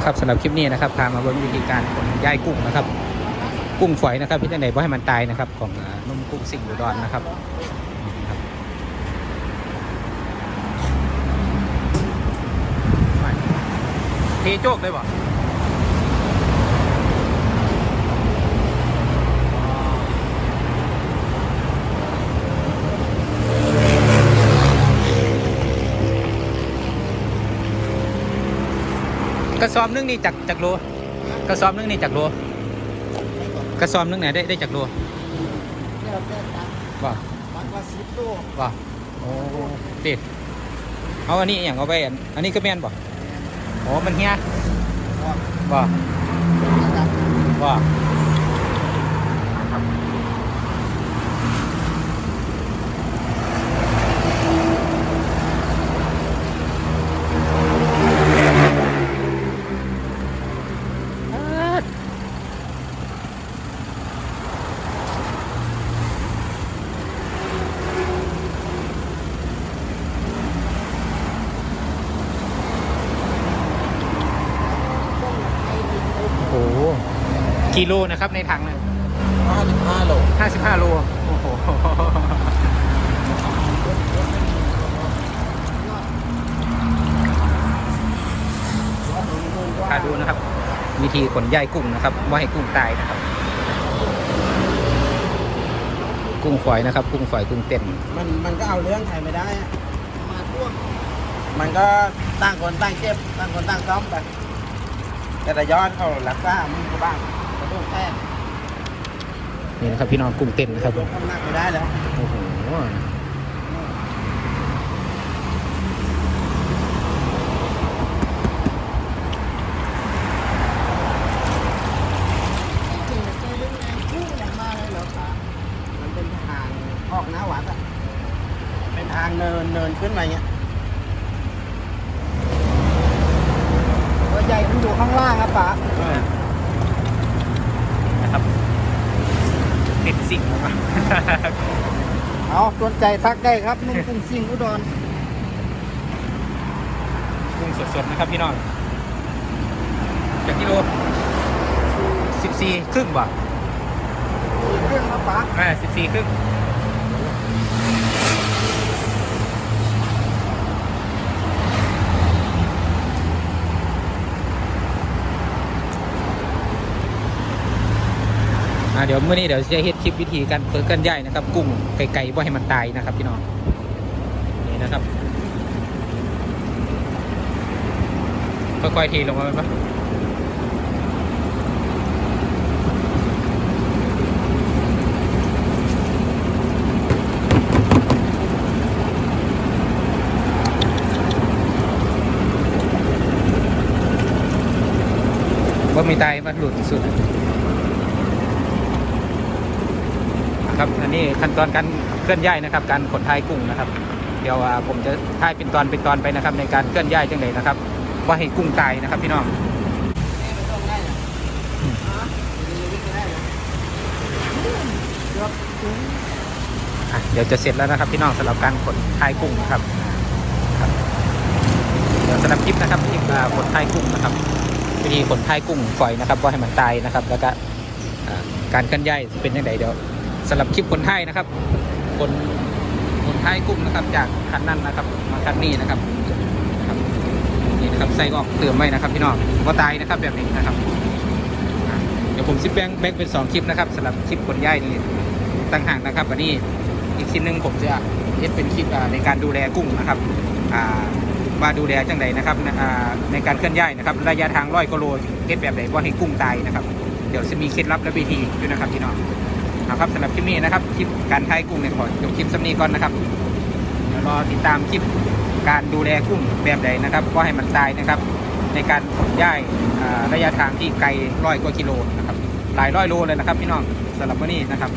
นะครับสำหรับคลิปนี้นะครับพามาบนวิธีการขนย้ายกุ้งนะครับ กุ้งฝอยนะครับพี่ตั้งไหนบ่ให้มันตายนะครับ ของนุ่มกุ้งสิงห์อุดรนะครับครับเทโจกเลยบ่ กระสอบนึงนี่จากจากโลกระสอบนึงนี่จากโลกระสอบนึงเนี่ยได้ได้จากโลเนี่ยเราเป็นตังว่ามันว่าสิบโลว่าโอ้ติดเอาอันนี้อหย่างเอาไปอันอันนี้ก็แม่นบ่โอ้มันเฮียว่าว่า กิโลนะครับในถังเนี่ยห้าสิบห้าโลห้าสิบห้าโลโอ้โหพาดูนะครับ วิธีขนย้ายกุ้งนะครับ ว่าให้กุ้งตายนะครับ กุ้งฝอยนะครับ กุ้งฝอยกุ้งเต้นมันมันก็เอาเรื่องใครไม่ได้อะมาท่วมมันก็ต่างคนต่างเจ็บต่างคนต่างซ้อมไปแต่แต่ยอดเขารักษามึงก็บ้างกระโดดแท้ นี่นะครับพี่น้องกุ้งเต้นนะครับยกน้ำหนักไม่ได้แล้วโอ้โหมันเป็นทางออกหน้าวัดอะเป็นทางเนินเนินขึ้นมาเงี้ยตัวใหญ่มันอยู่ข้างล่างครับป๋า นะครับ ติดสิ่งมาเอาสนใจทักได้ครับนุ่มกุ้งซิ่งอุดรกุ้งสดๆนะครับพี่น้องจากกิโลสิบสี่ครึ่งบ่เรื่องครับป๋าอ่าสิบสี่ครึ่ง เดี๋ยวเมื่อนี้เดี๋ยวจะเฮ็ดคลิปวิธีการเปิดกันย่ายนะครับ กุ้งไก่ๆว่าให้มันตายนะครับพี่น้องนี่นะครับค่อยๆเทลงมาไหมปะว่ามีตายมันหลุดสุด ครับอันนี้ขั้นตอนการเคลื่อนย้ายนะครับ การขนท้ายกุ้งนะครับ เดี๋ยวผมจะท้ายเป็นตอนเป็นตอนไปนะครับ ในการเคลื่อนย้ายจังไดนะครับ ว่าให้กุ้งตายนะครับ พี่น้องเดี๋ยวจะเสร็จแล้วนะครับพี่น้องสำหรับการขนท้ายกุ้งนะครับเดี๋ยวสำหรับคลิปนะครับที่อ่าขนท้ายกุ้งนะครับวิธีขนท้ายกุ้งฝอยนะครับว่าให้มันตายนะครับ แล้วก็การเคลื่อนย้ายเป็นยังไงเดี๋ยว สำหรับคลิปขนไทยนะครับขนขนไทยกุ้งนะครับ จากคันนั้นนะครับ มาคันนี้นะครับครับนี่นะครับใส่ออกเติมไว้นะครับพี่น้องก็ตายนะครับแบบนี้นะครับเดี๋ยวผมซิปแบงแบงเป็นสองคลิปนะครับสำหรับคลิปขนย้ายนี่ต่างหากนะครับวันนี้อีกคลิปหนึ่งผมจะเฮ็ดเป็นคลิปในการดูแลกุ้งนะครับว่าดูแลจังใดนะครับในการเคลื่อนย้ายนะครับระยะทางร้อยกิโลเฮ็ดแบบไหนว่าให้กุ้งตายนะครับ เดี๋ยวจะมีเคล็ดลับและวิธีด้วยนะครับพี่น้อง นะครับสำหรับคลิปนี้นะครับคลิปการทายกุ้งเนี่ยขอจบคลิปสำนีก่อนนะครับเดี๋ยวรอติดตามคลิปการดูแลกุ้งแบบใดนะครับ ก็ให้มันตายนะครับ ในการขนย้ายระยะทางที่ไกลร้อยกว่ากิโลนะครับหลายร้อยโลเลยนะครับพี่น้องสำหรับวันนี้นะครับ